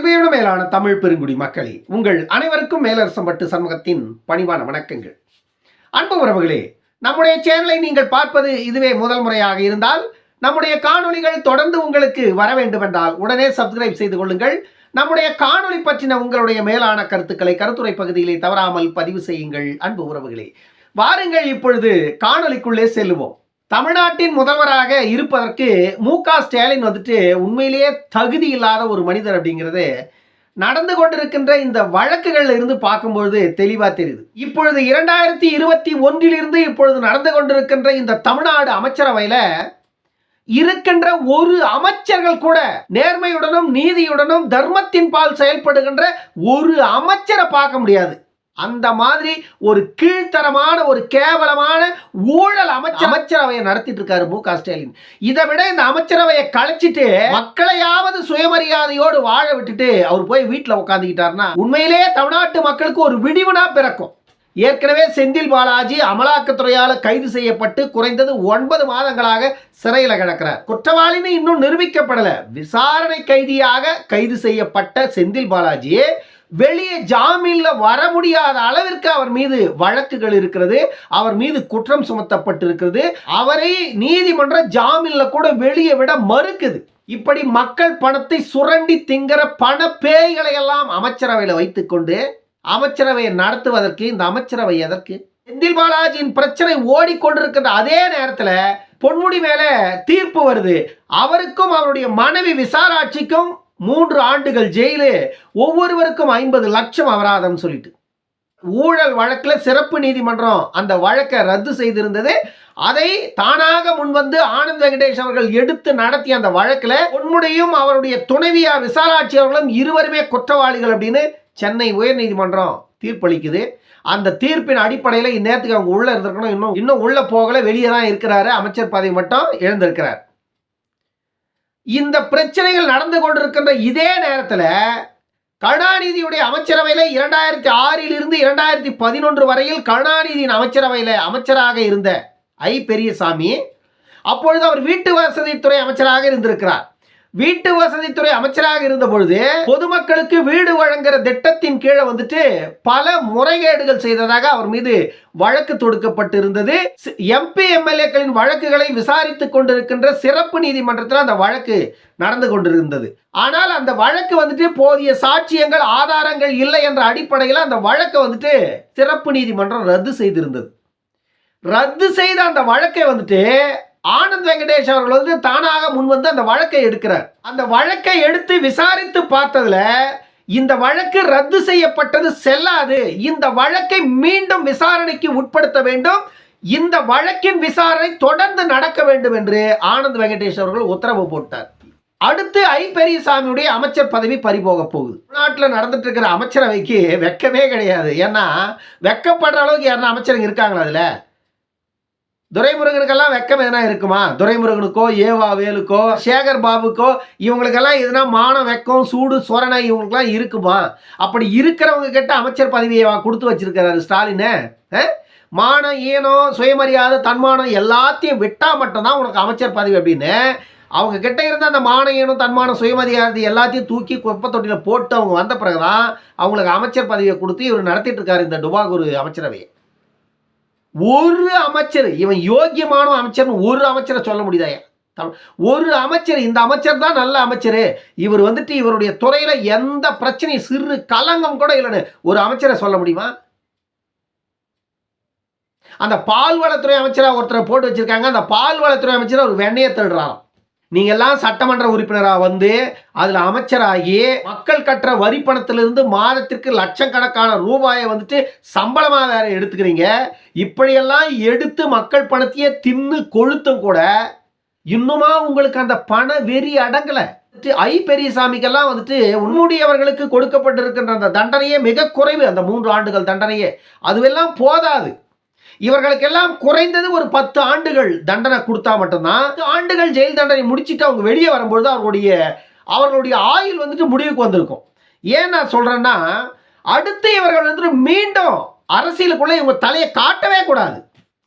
இவையோட மேலான தமிழ் பெருங்குடி மக்களே உங்கள் அனைவருக்கும் மேலரசம்பட்டு சண்முகத்தின் பணிவான வணக்கங்கள். அன்பு உறவுகளே நம்முடைய சேனலை நீங்கள் பார்ப்பது இதுவே முதல் முறையாக இருந்தால் நம்முடைய காணொளிகள் தொடர்ந்து உங்களுக்கு வர வேண்டுமென்றால் உடனே சப்ஸ்கிரைப் செய்து கொள்ளுங்கள். நம்முடைய காணொளி பற்றின உங்களுடைய மேலான கருத்துக்களை கருத்துரை பகுதியிலே தவறாமல் பதிவு செய்யுங்கள். அன்பு உறவுகளே வாருங்கள் இப்பொழுது காணொளிக்குள்ளே செல்லுவோம். தமிழ்நாட்டின் முதல்வராக இருப்பதற்கு மு க ஸ்டாலின் வந்துட்டு உண்மையிலேயே தகுதி இல்லாத ஒரு மனிதர் அப்படிங்கிறது நடந்து கொண்டிருக்கின்ற இந்த வழக்குகள்ல இருந்து பார்க்கும்பொழுது தெளிவாக தெரியுது. இப்பொழுது இரண்டாயிரத்தி இருபத்தி ஒன்றிலிருந்து இப்பொழுது நடந்து கொண்டிருக்கின்ற இந்த தமிழ்நாடு அமைச்சரவையில இருக்கின்ற ஒரு அமைச்சர்கள் கூட நேர்மையுடனும் நீதியுடனும் தர்மத்தின் பால் செயல்படுகின்ற ஒரு அமைச்சரை பார்க்க முடியாது. அந்த மாதிரி ஒரு கீழ்த்தரமான ஒரு கேவலமான ஊழல் அமைச்சர் அமைச்சரவையை நடத்திட்டு இருக்காரு மு க ஸ்டாலின். இதை விட இந்த அமைச்சரவையை கலைச்சிட்டு மக்களையாவது சுயமரியாதையோடு வாழ விட்டுட்டு அவர் போய் வீட்டில் உட்காந்துக்கிட்டாருன்னா உண்மையிலேயே தமிழ்நாட்டு மக்களுக்கு ஒரு விடிவுனா பிறக்கும். ஏற்கனவே செந்தில் பாலாஜி அமலாக்கத்துறையால் கைது செய்யப்பட்டு குறைந்தது ஒன்பது மாதங்களாக சிறையில் கிடக்கிறார். குற்றவாளின்னு இன்னும் நிரூபிக்கப்படலை. விசாரணை கைதியாக கைது செய்யப்பட்ட செந்தில் பாலாஜி வெளியே ஜாமீன்ல வர முடியாத அளவிற்கு அவர் மீது வழக்குகள் இருக்கிறது அவர் மீது குற்றம் சுமத்தப்பட்டிருக்கிறது அவரை நீதிமன்றம் ஜாமீன்ல கூட வெளியே விட மறுக்குது. இப்படி மக்கள் பணத்தை சுரண்டி திங்கிற பண பேய்களை எல்லாம் அமைச்சரவையில் வைத்துக்கொண்டு அமைச்சரவையை நடத்துவதற்கு இந்த அமைச்சரவை எதற்கு? செந்தில் பாலாஜியின் பிரச்சனை ஓடிக்கொண்டிருக்கின்ற அதே நேரத்தில் பொன்முடி மேலே தீர்ப்பு வருது. அவருக்கும் அவருடைய மனைவி விசாலாட்சிக்கும் மூன்று ஆண்டுகள் ஜெயிலு ஒவ்வொருவருக்கும் ஐம்பது லட்சம் அபராதம் சொல்லிட்டு. ஊழல் வழக்கில் சிறப்பு நீதிமன்றம் அந்த வழக்கை ரத்து செய்திருந்தது. அதை தானாக முன்வந்து ஆனந்த் வெங்கடேஷ் அவர்கள் எடுத்து நடத்திய அந்த வழக்கில் உண்முடையும் அவருடைய துணைவியார் விசாலாட்சி அவர்களும் இருவருமே குற்றவாளிகள் அப்படின்னு சென்னை உயர்நீதிமன்றம் தீர்ப்பளிக்குது. அந்த தீர்ப்பின் அடிப்படையில் இந்நேரத்துக்கு அவங்க உள்ளே இருந்திருக்கணும். இன்னும் இன்னும் உள்ளே போகல. வெளியே தான் இருக்கிறாரு. அமைச்சர் பதவி மட்டும் எழுந்திருக்கிறார் இந்த பிரச்சனைகள் நடந்து கொண்டிருக்கின்ற இதே நேரத்தில் கருணாநிதியுடைய அமைச்சரவையில் இரண்டாயிரத்தி ஆறில் இருந்து இரண்டாயிரத்தி பதினொன்று வரையில் கருணாநிதியின் அமைச்சரவையில் அமைச்சராக இருந்த ஐ பெரியசாமி அப்பொழுது அவர் வீட்டு வசதித்துறை அமைச்சராக இருந்திருக்கிறார். வீட்டு வசதித்துறை அமைச்சராக இருந்த பொழுது பொதுமக்களுக்கு வீடு வழங்குற திட்டத்தின் கீழே வந்துட்டு பல முறைகேடுகள் செய்ததாக அவர் மீது வழக்கு தொடுக்கப்பட்டிருந்தது. எம்பி எம்எல்ஏக்களின் வழக்குகளை விசாரித்துக் கொண்டிருக்கின்ற சிறப்பு நீதிமன்றத்தில் அந்த வழக்கு நடந்து கொண்டிருந்தது. ஆனால் அந்த வழக்கு வந்துட்டு போதிய சாட்சியங்கள் ஆதாரங்கள் இல்லை என்ற அடிப்படையில் அந்த வழக்கை வந்துட்டு சிறப்பு நீதிமன்றம் ரத்து செய்திருந்தது. ரத்து செய்த அந்த வழக்கை வந்துட்டு ஆனந்த் வெங்கடேஷ் அவர்கள் வந்து தானாக முன் வந்து அந்த வழக்கை எடுக்கிறார். அந்த வழக்கை எடுத்து விசாரித்து பார்த்ததுல இந்த வழக்கு ரத்து செய்யப்பட்டது செல்லாது. இந்த வழக்கை மீண்டும் விசாரணைக்கு உட்படுத்த வேண்டும். இந்த வழக்கின் விசாரணை தொடர்ந்து நடக்க வேண்டும் என்று ஆனந்த் வெங்கடேஷ் அவர்கள் உத்தரவு போட்டார். அடுத்து ஐ. பெரியசாமியுடைய அமைச்சர் பதவி பறிபோக போகுது. நாட்டில் நடந்துட்டு இருக்கிற அமைச்சரவைக்கு வெக்கமே கிடையாது. ஏன்னா வெக்கப்படுற அளவுக்கு யாருன்னா அமைச்சருங்க இருக்காங்களா அதில்? துரைமுருகனுக்கெல்லாம் வெக்கம் எதனா இருக்குமா? துரைமுருகனுக்கோ ஏவா வேலுக்கோ சேகர் பாபுக்கோ இவங்களுக்கெல்லாம் எதுனா மானம் வெக்கம் சூடு சொரணை இவங்களுக்கெல்லாம் இருக்குமா? அப்படி இருக்கிறவங்க கிட்ட அமைச்சர் பதவியை கொடுத்து வச்சிருக்கிறாரு ஸ்டாலினு. மானம் ஈனம் சுயமரியாதை தன்மானம் எல்லாத்தையும் விட்டால் மட்டும்தான் உனக்கு அமைச்சர் பதவி அப்படின்னு. அவங்க கிட்ட இருந்த அந்த இனம் தன்மானம் சுயமரியாதை எல்லாத்தையும் தூக்கி குப்பை தொட்டியில் போட்டு அவங்க வந்த பிறகுதான் அவங்களுக்கு அமைச்சர் பதவியை கொடுத்து இவர் நடத்திட்டு இருக்காரு இந்த டுபாகூர் அமைச்சரவையை. ஒரு அமைச்சர் இவன் யோக்கியமான அமைச்சர்னு ஒரு அமைச்சரை சொல்ல முடியுதாயா? ஒரு அமைச்சர் இந்த அமைச்சர் தான் நல்ல அமைச்சர். இவர் வந்துட்டு இவருடைய துறையில எந்த பிரச்சனையும் சிறு கலங்கம் கூட இல்லைன்னு ஒரு அமைச்சரை சொல்ல முடியுமா? அந்த பால்வளத்துறை அமைச்சராக ஒருத்தரை போட்டு வச்சிருக்காங்க. அந்த பால்வளத்துறை அமைச்சர் ஒரு வெண்ணையை தேடுறாராம் நீங்க எல்லாம் சட்டமன்ற உறுப்பினராக வந்து அதில் அமைச்சராகி மக்கள் கட்டுற வரி பணத்திலிருந்து மாதத்திற்கு லட்சக்கணக்கான ரூபாயை வந்துட்டு சம்பளமாக வேற எடுத்துக்கிறீங்க. இப்படியெல்லாம் எடுத்து மக்கள் பணத்தையே தின்னு கொழுத்தும் கூட இன்னுமா உங்களுக்கு அந்த பண வெறி அடங்கலை. ஐ பெரியசாமிக்கெல்லாம் வந்துட்டு உன்னுடையவர்களுக்கு கொடுக்கப்பட்டிருக்கின்ற அந்த தண்டனையே மிக குறைவு. அந்த மூன்று ஆண்டுகள் தண்டனையே. அதுவெல்லாம் போதாது. இவர்களுக்கெல்லாம் குறைந்தது ஒரு பத்து ஆண்டுகள் தண்டனை கொடுத்தா மட்டும்தான். ஆண்டுகள் ஜெயில் தண்டனை முடிச்சுட்டு அவங்க வெளியே வரும்பொழுது அவர்களுடைய அவர்களுடைய ஆயுள் வந்துட்டு முடிவுக்கு வந்திருக்கும். ஏன் நான் சொல்றேன்னா அடுத்து இவர்கள் வந்துட்டு மீண்டும் அரசியலுக்குள்ள இவங்க தலையை காட்டவே கூடாது.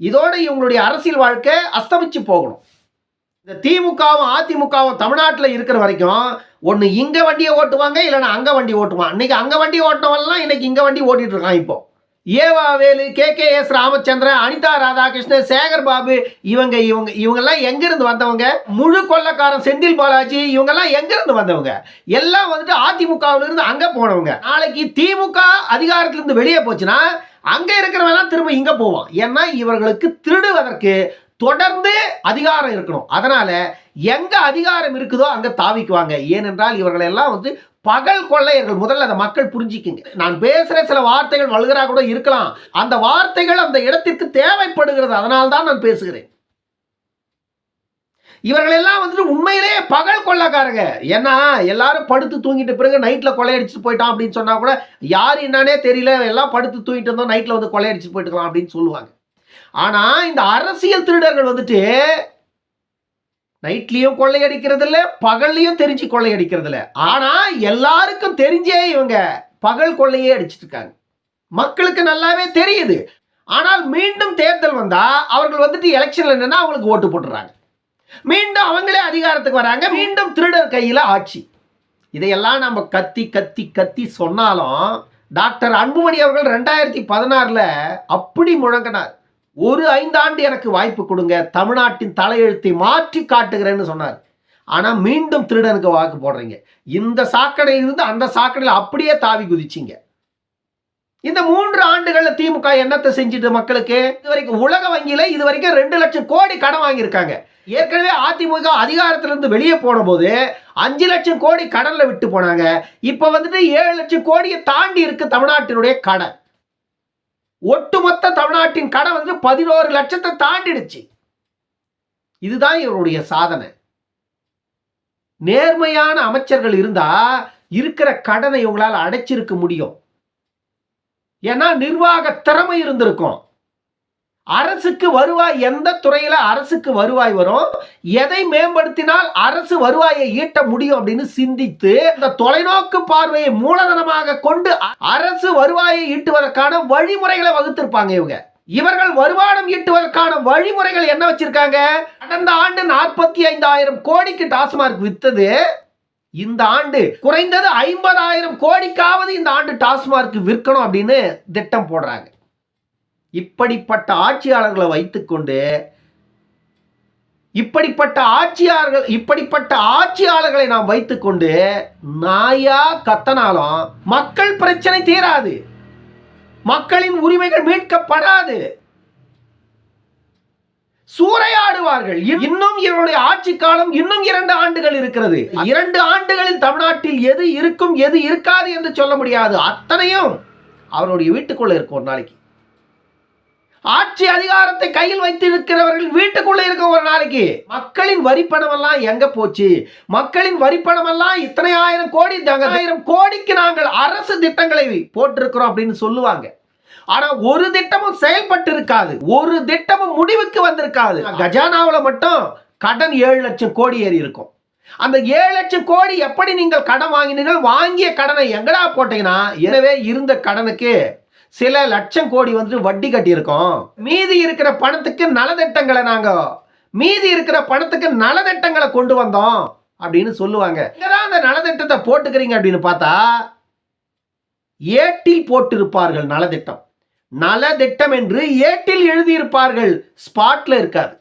இதோடு இவங்களுடைய அரசியல் வாழ்க்கை அஸ்தமிச்சு போகணும். இந்த திமுகவும் அதிமுகவும் தமிழ்நாட்டில் இருக்கிற வரைக்கும் ஒன்று இங்கே வண்டியை ஓட்டுவாங்க இல்லைன்னா அங்கே வண்டி ஓட்டுவான் இன்றைக்கி அங்கே வண்டி ஓட்டினவன்லாம் இன்றைக்கி இங்கே வண்டி ஓட்டிகிட்டு இருக்கான் இப்போ. EV Velu K K S Ramachandran Anitha Radhakrishnan Sekar Babu இவங்க இவங்க இவங்கெல்லாம் எங்கிருந்து வந்தவங்க? முழு கொள்ளக்காரன் செந்தில் பாலாஜி இவங்கெல்லாம் எங்கிருந்து வந்தவங்க? எல்லாம் வந்துட்டு அதிமுகவில் இருந்து அங்கே போனவங்க. நாளைக்கு திமுக அதிகாரத்திலிருந்து வெளியே போச்சுன்னா அங்கே இருக்கிறவெல்லாம் திரும்ப இங்கே போவோம் ஏன்னா இவர்களுக்கு திருடுவதற்கு தொடர்ந்து அதிகாரம் இருக்கணும். அதனால எங்க அதிகாரம் இருக்குதோ அங்க தாவிக்குவாங்க. ஏனென்றால் இவர்களெல்லாம் வந்து பகல் கொள்ளையர்கள் முதல்ல அதை மக்கள் புரிஞ்சிக்கிங்க. நான் பேசுகிற சில வார்த்தைகள் வழுகிறா கூட இருக்கலாம். அந்த வார்த்தைகள் அந்த இடத்திற்கு தேவைப்படுகிறது அதனால தான் நான் பேசுகிறேன். இவர்கள் எல்லாம் வந்துட்டு உண்மையிலேயே பகல் கொள்ளக்காரங்க. ஏன்னா எல்லாரும் படுத்து தூங்கிட்டு பிறகு நைட்டில் கொள்ளையடிச்சுட்டு போயிட்டான் அப்படின்னு சொன்னால் கூட யார் என்னன்னே தெரியல எல்லாம் படுத்து தூங்கிட்டு இருந்தோம் நைட்டில் வந்து கொள்ளையடிச்சுட்டு போயிட்டுக்கலாம் அப்படின்னு சொல்லுவாங்க. ஆனால் இந்த அரசியல் திருடர்கள் வந்துட்டு நைட்லயும் கொள்ளையடிக்கிறது இல்ல பகல்லையும் தெரிஞ்சு கொள்ளையடிக்கிறது இல்ல ஆனா எல்லாருக்கும் தெரிஞ்சே இவங்க பகல் கொள்ளையே அடிச்சிட்டு இருக்காங்க மக்களுக்கு நல்லாவே தெரியுது. ஆனால் மீண்டும் தேர்தல் வந்தா அவர்கள் வந்துட்டு எலெக்ஷன்ல என்னென்னா அவங்களுக்கு ஓட்டு போட்டுறாங்க. மீண்டும் அவங்களே அதிகாரத்துக்கு வராங்க. மீண்டும் திருடர் கையில ஆட்சி. இதையெல்லாம் நம்ம கத்தி கத்தி கத்தி சொன்னாலும் டாக்டர் அன்புமணி அவர்கள் ரெண்டாயிரத்தி பதினாறுல அப்படி முழங்கினார். ஒரு ஐந்தாண்டு எனக்கு வாய்ப்பு கொடுங்க தமிழ்நாட்டின் தலையெழுத்தை மாற்றி காட்டுகிறேன்னு சொன்னார். ஆனால் மீண்டும் திருடனுக்கு வாக்கு போடுறீங்க. இந்த சாக்கடையிலிருந்து அந்த சாக்கடையில் அப்படியே தாவி குதிச்சிங்க. இந்த மூன்று ஆண்டுகளில் திமுக என்னத்தை செஞ்சுட்டு மக்களுக்கு? இது வரைக்கும் உலக வங்கியில் இது வரைக்கும் ரெண்டு லட்சம் கோடி கடன் வாங்கியிருக்காங்க. ஏற்கனவே அதிமுக அதிகாரத்திலிருந்து வெளியே போன போது அஞ்சு லட்சம் கோடி கடனில் விட்டு போனாங்க. இப்போ வந்துட்டு ஏழு லட்சம் கோடியை தாண்டி இருக்கு தமிழ்நாட்டினுடைய கடன். ஒட்டுமொத்த தமிழ்நாட்டின் கடன் வந்து பதினோரு லட்சத்தை தாண்டிடுச்சு. இதுதான் இவருடைய சாதனை. நேர்மையான அமைச்சர்கள் இருந்தா இருக்கிற கடனை இவங்களால் அடைச்சிருக்க முடியும். ஏன்னா நிர்வாக திறமை இருந்திருக்கும். அரசுக்கு வருவாய் எந்த துறையில அரசுக்கு வருவாய் வரும்? எதை மேம்படுத்தினால் அரசு வருவாயை ஈட்ட முடியும் அப்படின்னு சிந்தித்து இந்த தொலைநோக்கு பார்வையை மூலதனமாக கொண்டு அரசு வருவாயை ஈட்டுவதற்கான வழிமுறைகளை வகுத்திருப்பாங்க இவங்க. இவர்கள் வருமானம் ஈட்டுவதற்கான வழிமுறைகள் என்ன வச்சிருக்காங்க? கடந்த ஆண்டு நாற்பத்தி ஐந்தாயிரம் கோடிக்கு டாஸ்மார்க் வித்தது. இந்த ஆண்டு குறைந்தது ஐம்பதாயிரம் கோடிக்காவது இந்த ஆண்டு டாஸ்மார்க் விற்கணும் அப்படின்னு திட்டம் போடுறாங்க. இப்படிப்பட்ட ஆட்சியாளர்களை வைத்துக்கொண்டு இப்படிப்பட்ட ஆட்சியாளர்கள் இப்படிப்பட்ட ஆட்சியாளர்களை நாம் வைத்துக்கொண்டு நாயா கத்தனாலும் மக்கள் பிரச்சனை தீராது. மக்களின் உரிமைகள் மீட்கப்படாது. சூறையாடுவார்கள். இன்னும் இவருடைய ஆட்சி காலம் இன்னும் இரண்டு ஆண்டுகள் இருக்கிறது. இரண்டு ஆண்டுகளில் தமிழ்நாட்டில் எது இருக்கும் எது இருக்காது என்று சொல்ல முடியாது. அத்தனையும் அவருடைய வீட்டுக்குள்ள இருக்கும் ஒரு நாளைக்கு. ஆட்சி அதிகாரத்தை கையில் வைத்திருக்கிறவர்கள் வீட்டுக்குள்ளே இருக்க ஒரு நாளைக்கு மக்களின் வரிப்பணம் எல்லாம் எங்க போச்சு? மக்களின் வரிப்பணம் எல்லாம் இத்தனை ஆயிரம் கோடி ஆயிரம் கோடிக்கு நாங்கள் அரசு திட்டங்களை போட்டிருக்கிறோம் அப்படின்னு சொல்லுவாங்க. ஆனா ஒரு திட்டமும் செயல்பட்டு இருக்காது ஒரு திட்டமும் முடிவுக்கு வந்திருக்காது. கஜானாவில் மட்டும் கடன் ஏழு லட்சம் கோடி ஏறி இருக்கும். அந்த ஏழு லட்சம் கோடி எப்படி நீங்கள் கடன் வாங்கினீர்கள்? வாங்கிய கடனை எங்கடா போட்டீங்கன்னா எனவே இருந்த கடனுக்கு சில லட்சம் கோடி வந்து வட்டி கட்டியிருக்கோம். மீதி இருக்கிற பணத்துக்கு நலத்திட்டங்களை நாங்க மீதி இருக்கிற பணத்துக்கு நலத்திட்டங்களை கொண்டு வந்தோம் அப்படின்னு சொல்லுவாங்க. அந்த நலத்திட்டத்தை போட்டுக்கிறீங்க அப்படின்னு பார்த்தா ஏட்டில் போட்டிருப்பார்கள் நலத்திட்டம். நலத்திட்டம் என்று ஏட்டில் எழுதியிருப்பார்கள் ஸ்பாட்ல இருக்காது.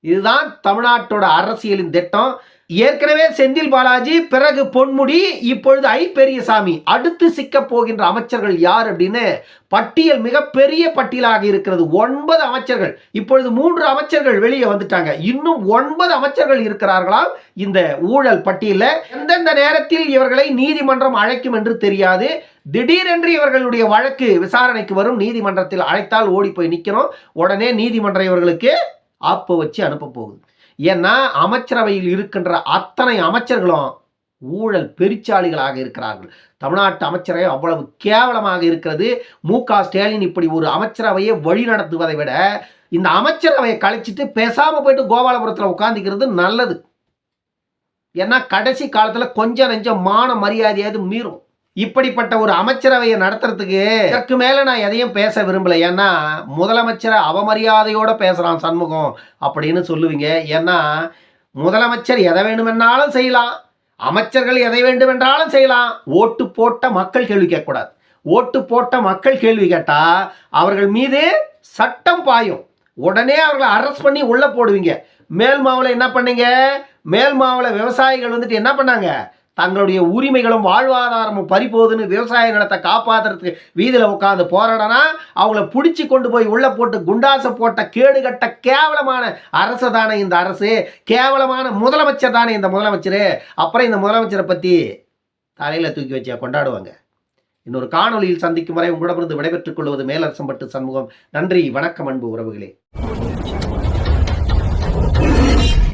இதுதான் தமிழ்நாட்டோட அரசியலின் திட்டம். ஏற்கனவே செந்தில் பாலாஜி பிறகு பொன்முடி இப்பொழுது ஐ பெரியசாமி. அடுத்து சிக்க போகின்ற அமைச்சர்கள் யார் அப்படின்னு பட்டியல் மிகப்பெரிய பட்டியலாக இருக்கிறது. ஒன்பது அமைச்சர்கள். இப்பொழுது மூன்று அமைச்சர்கள் வெளியே வந்துட்டாங்க. இன்னும் ஒன்பது அமைச்சர்கள் இருக்கிறார்களாம் இந்த ஊழல் பட்டியலில். எந்தெந்த நேரத்தில் இவர்களை நீதிமன்றம் அழைக்கும் என்று தெரியாது. திடீரென்று இவர்களுடைய வழக்கு விசாரணைக்கு வரும். நீதிமன்றத்தில் அழைத்தால் ஓடி போய் நிற்கணும். உடனே நீதிமன்றம் இவர்களுக்கு ஆப்பு வச்சு அனுப்ப போகுது. ஏன்னா அமைச்சரவையில் இருக்கின்ற அத்தனை அமைச்சர்களும் ஊழல் பெருச்சாளிகளாக இருக்கிறார்கள். தமிழ்நாட்டு அமைச்சரவை அவ்வளவு கேவலமாக இருக்கிறது. மு க ஸ்டாலின் இப்படி ஒரு அமைச்சரவையை வழி நடத்துவதை விட இந்த அமைச்சரவையை கழிச்சிட்டு பேசாமல் போயிட்டு கோபாலபுரத்தில் உட்காந்துக்கிறது நல்லது. ஏன்னா கடைசி காலத்தில் கொஞ்சம் நெஞ்சம் மான மரியாதையாவது மீறும். இப்படிப்பட்ட ஒரு அமைச்சரவையை நடத்துறதுக்கு இதற்கு மேல நான் எதையும் பேச விரும்பல. ஏன்னா முதலமைச்சரை அவமரியாதையோட பேசுறான் சண்முகம் அப்படின்னு சொல்லுவீங்க. ஏன்னா முதலமைச்சர் எதை வேண்டுமென்றாலும் செய்யலாம். அமைச்சர்கள் எதை வேண்டுமென்றாலும் செய்யலாம். ஓட்டு போட்ட மக்கள் கேள்வி கேட்கக்கூடாது. ஓட்டு போட்ட மக்கள் கேள்வி கேட்டா அவர்கள் மீது சட்டம் பாயும். உடனே அவர்களை அரெஸ்ட் பண்ணி உள்ள போடுவீங்க. மேல் மாவில் என்ன பண்ணீங்க? மேல் மாவில் விவசாயிகள் வந்துட்டு என்ன பண்ணாங்க? தங்களுடைய உரிமைகளும் வாழ்வாதாரமும் பறிபோகுதுன்னு விவசாய நிலத்தை காப்பாற்றுறதுக்கு வீதியில் உட்காந்து போராடனா அவங்கள பிடிச்சி கொண்டு போய் உள்ளே போட்டு குண்டாசை போட்ட கேடுகட்ட கேவலமான அரசு தானே இந்த அரசு? கேவலமான முதலமைச்சர் தானே இந்த முதலமைச்சர்? அப்புறம் இந்த முதலமைச்சரை பற்றி தலையில் தூக்கி வச்சா கொண்டாடுவாங்க. இன்னொரு காணொலியில் சந்திக்கும் வரை உங்களிடமிருந்து விடைபெற்றுக் கொள்வது மேலரசம்பட்டு சண்முகம். நன்றி வணக்கம் அன்பு உறவுகளே.